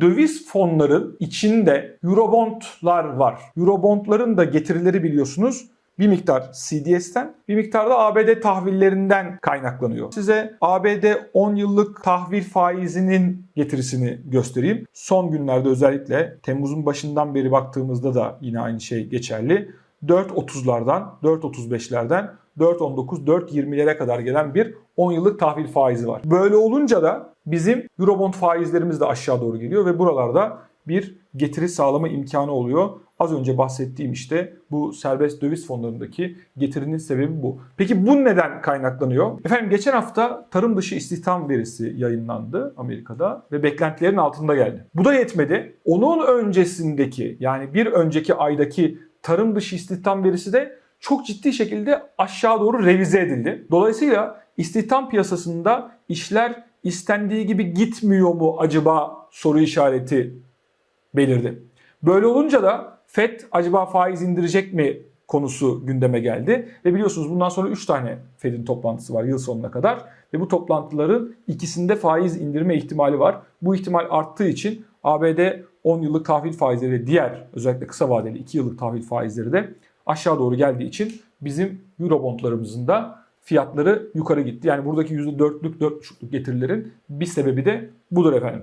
döviz fonların içinde Eurobondlar var. Eurobondların da getirileri biliyorsunuz bir miktar CDS'ten, bir miktar da ABD tahvillerinden kaynaklanıyor. Size ABD 10 yıllık tahvil faizinin getirisini göstereyim. Son günlerde özellikle Temmuz'un başından beri baktığımızda da yine aynı şey geçerli. 4.30'lardan, 4.35'lerden 4.19, 4.20'lere kadar gelen bir 10 yıllık tahvil faizi var. Böyle olunca da bizim Eurobond faizlerimiz de aşağı doğru geliyor ve buralarda bir getiri sağlama imkanı oluyor. Az önce bahsettiğim işte bu serbest döviz fonlarındaki getirinin sebebi bu. Peki bu neden kaynaklanıyor? Efendim geçen hafta tarım dışı istihdam verisi yayınlandı Amerika'da ve beklentilerin altında geldi. Bu da yetmedi. Onun öncesindeki yani bir önceki aydaki tarım dışı istihdam verisi de çok ciddi şekilde aşağı doğru revize edildi. Dolayısıyla istihdam piyasasında işler istendiği gibi gitmiyor mu acaba soru işareti belirdi. Böyle olunca da FED acaba faiz indirecek mi konusu gündeme geldi. Ve biliyorsunuz bundan sonra 3 tane FED'in toplantısı var yıl sonuna kadar. Ve bu toplantıların ikisinde faiz indirme ihtimali var. Bu ihtimal arttığı için ABD 10 yıllık tahvil faizleri ve diğer özellikle kısa vadeli 2 yıllık tahvil faizleri de aşağı doğru geldiği için bizim Eurobondlarımızın da fiyatları yukarı gitti. Yani buradaki %4'lük 4,5'lük getirilerin bir sebebi de budur efendim.